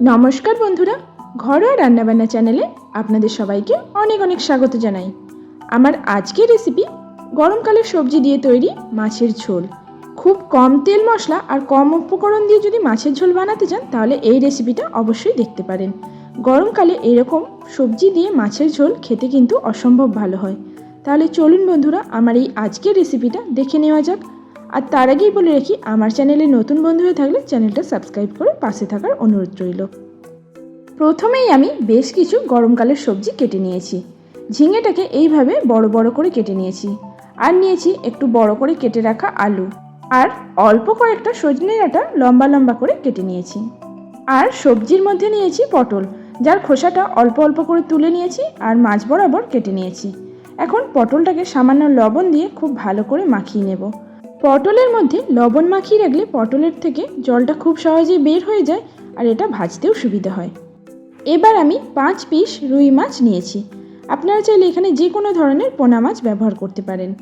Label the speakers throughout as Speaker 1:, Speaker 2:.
Speaker 1: নমস্কার বন্ধুরা, ঘরোয়া রান্নাবান্না চ্যানেলে আপনাদের সবাইকে অনেক অনেক স্বাগত জানাই। আমার আজকের রেসিপি গরমকালের সবজি দিয়ে তৈরি মাছের ঝোল। খুব কম তেল মশলা আর কম উপকরণ দিয়ে যদি মাছের ঝোল বানাতে চান, তাহলে এই রেসিপিটা অবশ্যই দেখতে পারেন। গরমকালে এরকম সবজি দিয়ে মাছের ঝোল খেতে কিন্তু অসম্ভব ভালো হয়। তাহলে চলুন বন্ধুরা, আমার এই আজকের রেসিপিটা দেখে নেওয়া যাক। আর তার আগেই বলে রাখি, আমার চ্যানেলে নতুন বন্ধু হয়ে থাকলে চ্যানেলটা সাবস্ক্রাইব করে পাশে থাকার অনুরোধ রইল। প্রথমেই আমি বেশ কিছু গরমকালের সবজি কেটে নিয়েছি। ঝিঙেটাকে এইভাবে বড় বড় করে কেটে নিয়েছি। আর নিয়েছি একটু বড় করে কেটে রাখা আলু। আর অল্প কয়েকটা সজনে ডাঁটা লম্বা লম্বা করে কেটে নিয়েছি। আর সবজির মধ্যে নিয়েছি পটল, যার খোসাটা অল্প অল্প করে তুলে নিয়েছি আর মাছ বরাবর কেটে নিয়েছি। এখন পটলটাকে সামান্য লবণ দিয়ে খুব ভালো করে মাখিয়ে নেব। পটলের মধ্যে লবণ মাখিয়ে রাখলে পটলের থেকে জলটা খুব সহজেই বের হয়ে যায় আর এটা ভাজতেও সুবিধা হয়। এবার আমি পাঁচ পিস রুই মাছ নিয়েছি। আপনারা চাইলে এখানে যে কোনো ধরনের পোনা মাছ ব্যবহার করতে পারেন।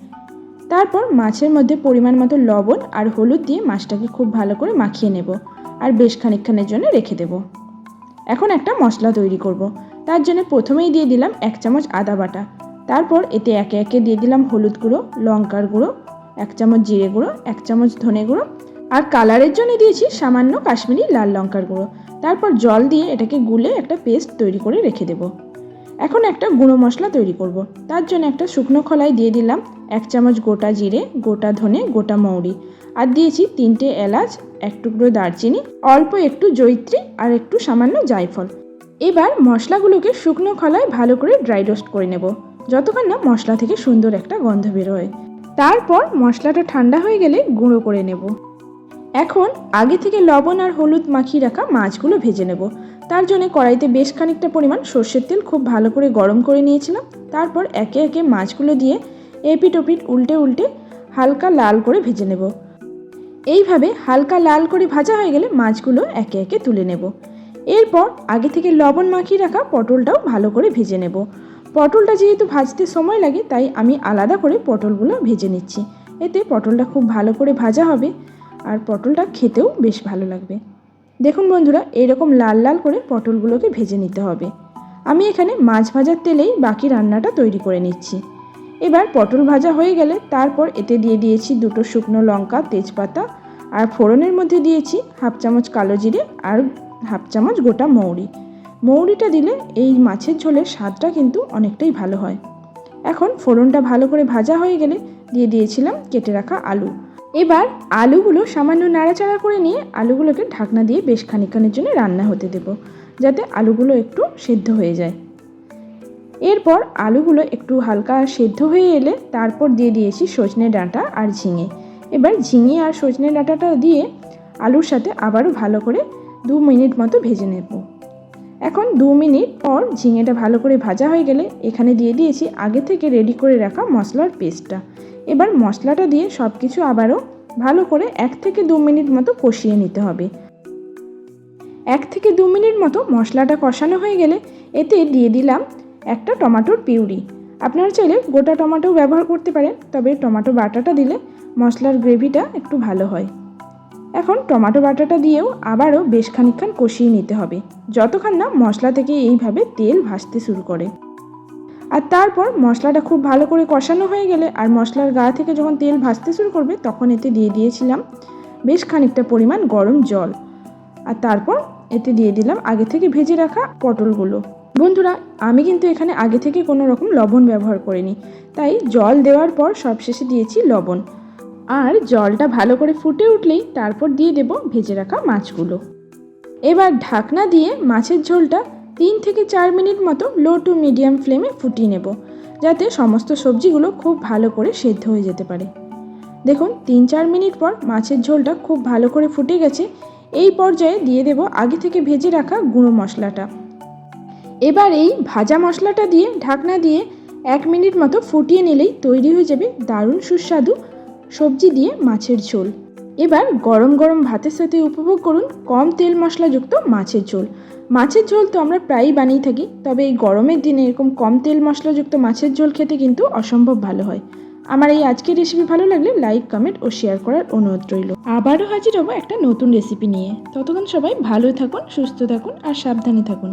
Speaker 1: তারপর মাছের মধ্যে পরিমাণ মতো লবণ আর হলুদ দিয়ে মাছটাকে খুব ভালো করে মাখিয়ে নেব আর বেশ খানিকক্ষণের জন্য রেখে দেব। এখন একটা মশলা তৈরি করব। তার জন্য প্রথমেই দিয়ে দিলাম এক চামচ আদা বাটা। তারপর এতে একে একে দিয়ে দিলাম হলুদ গুঁড়ো, লঙ্কার গুঁড়ো এক চামচ জিরে গুঁড়ো, এক চামচ ধনে গুঁড়ো আর কালারের জন্য দিয়েছি সামান্য কাশ্মীরি লাল লঙ্কার গুঁড়ো। তারপর জল দিয়ে এটাকে গুলে একটা পেস্ট তৈরি করে রেখে দেব। এখন একটা গুঁড়ো মশলা তৈরি করব। তার জন্য একটা শুকনো খোলায় দিয়ে দিলাম এক চামচ গোটা জিরে, গোটা ধনে, গোটা মৌরি আর দিয়েছি তিনটে এলাচ, এক টুকরো দারচিনি, অল্প একটু জৈত্রী আর একটু সামান্য জায়ফল। এবার মশলাগুলোকে শুকনো খলায় ভালো করে ড্রাই রোস্ট করে নেব। যতক্ষণ না মশলা থেকে সুন্দর একটা গন্ধ বেরোয়। তারপর মশলাটা ঠান্ডা হয়ে গেলে গুঁড়ো করে নেব। এখন আগে থেকে লবণ আর হলুদ মাখিয়ে রাখা মাছগুলো ভেজে নেব। তার জন্য কড়াইতে বেশ খানিকটা পরিমাণ সর্ষের তেল খুব ভালো করে গরম করে নিয়েছিলাম। তারপর একে একে মাছগুলো দিয়ে এপিট ওপিট উল্টে উল্টে হালকা লাল করে ভেজে নেব। এইভাবে হালকা লাল করে ভাজা হয়ে গেলে মাছগুলো একে একে তুলে নেব। এরপর আগে থেকে লবণ মাখিয়ে রাখা পটলটাও ভালো করে ভেজে নেব। পটলটা যেহেতু ভাজতে সময় লাগে, তাই আমি আলাদা করে পটলগুলো ভেজে নিচ্ছি। এতে পটলটা খুব ভালো করে ভাজা হবে আর পটলটা খেতেও বেশ ভালো লাগবে। দেখুন বন্ধুরা, এরকম লাল লাল করে পটলগুলোকে ভেজে নিতে হবে। আমি এখানে মাছ ভাজার তেলেই বাকি রান্নাটা তৈরি করে নিচ্ছি। এবার পটল ভাজা হয়ে গেলে তারপর এতে দিয়ে দিয়েছি দুটো শুকনো লঙ্কা, তেজপাতা আর ফোড়নের মধ্যে দিয়েছি হাফ চামচ কালো জিরে আর হাফ চামচ গোটা মৌরি। মৌরিটা দিলে এই মাছের ঝোলের স্বাদটা কিন্তু অনেকটাই ভালো হয়। এখন ফোড়নটা ভালো করে ভাজা হয়ে গেলে দিয়ে দিয়েছিলাম কেটে রাখা আলু। এবার আলুগুলো সামান্য নাড়াচাড়া করে নিয়ে আলুগুলোকে ঢাকনা দিয়ে বেশ খানিকক্ষণের জন্য রান্না হতে দেব, যাতে আলুগুলো একটু সেদ্ধ হয়ে যায়। এরপর আলুগুলো একটু হালকা সেদ্ধ হয়ে এলে তারপর দিয়ে দিয়েছি সজনে ডাঁটা আর ঝিঙে। এবার ঝিঙে আর সজনে ডাঁটাটা দিয়ে আলুর সাথে আবারও ভালো করে দু মিনিট মতো ভেজে নেব। এখন দু মিনিট পর ঝিঙেটা ভালো করে ভাজা হয়ে গেলে এখানে দিয়ে দিয়েছি আগে থেকে রেডি করে রাখা মশলার পেস্টটা। এবার মশলাটা দিয়ে সব কিছু আবারও ভালো করে এক থেকে দু মিনিট মতো কষিয়ে নিতে হবে। এক থেকে দু মিনিট মতো মশলাটা কষানো হয়ে গেলে এতে দিয়ে দিলাম একটা টমাটোর পিউরি। আপনারা চাইলে গোটা টমেটো ব্যবহার করতে পারেন, তবে টমাটো বাটাটা দিলে মশলার গ্রেভিটা একটু ভালো হয়। এখন টমেটো বাটাটা দিয়েও আবারও বেশ খানিকক্ষণ কষিয়ে নিতে হবে। যতক্ষণ না মশলা থেকে এইভাবে তেল ভাসতে শুরু করে। আর তারপর মশলাটা খুব ভালো করে কষানো হয়ে গেলে আর মশলার গা থেকে যখন তেল ভাসতে শুরু করবে, তখন এতে দিয়ে দিয়েছিলাম বেশ খানিকটা পরিমাণ গরম জল। আর তারপর এতে দিয়ে দিলাম আগে থেকে ভেজে রাখা পটলগুলো। বন্ধুরা, আমি কিন্তু এখানে আগে থেকে কোনো রকম লবণ ব্যবহার করিনি। তাই জল দেওয়ার পর সবশেষে দিয়েছি লবণ। আর জলটা ভালো করে ফুটে উঠলেই তারপর দিয়ে দেব ভেজে রাখা মাছগুলো। এবার ঢাকনা দিয়ে মাছের ঝোলটা তিন থেকে চার মিনিট মতো লো টু মিডিয়াম ফ্লেমে ফুটিয়ে নেব, যাতে সমস্ত সবজিগুলো খুব ভালো করে সেদ্ধ হয়ে যেতে পারে। দেখুন, তিন চার মিনিট পর মাছের ঝোলটা খুব ভালো করে ফুটে গেছে। এই পর্যায়ে দিয়ে দেব আগে থেকে ভেজে রাখা গুঁড়ো মশলাটা। এবার এই ভাজা মশলাটা দিয়ে ঢাকনা দিয়ে এক মিনিট মতো ফুটিয়ে নিলেই তৈরি হয়ে যাবে দারুণ সুস্বাদু সবজি দিয়ে মাছের ঝোল। এবার গরম গরম ভাতের সাথে উপভোগ করুন কম তেল মশলাযুক্ত মাছের ঝোল। মাছের ঝোল তো আমরা প্রায়ই বানিয়ে থাকি, তবে এই গরমের দিনে এরকম কম তেল মশলাযুক্ত মাছের ঝোল খেতে কিন্তু অসম্ভব ভালো হয়। আমার এই আজকের রেসিপি ভালো লাগলে লাইক কমেন্ট ও শেয়ার করার অনুরোধ রইল। আবারও হাজির হব একটা নতুন রেসিপি নিয়ে। ততক্ষণ সবাই ভালো থাকুন, সুস্থ থাকুন আর সাবধানে থাকুন।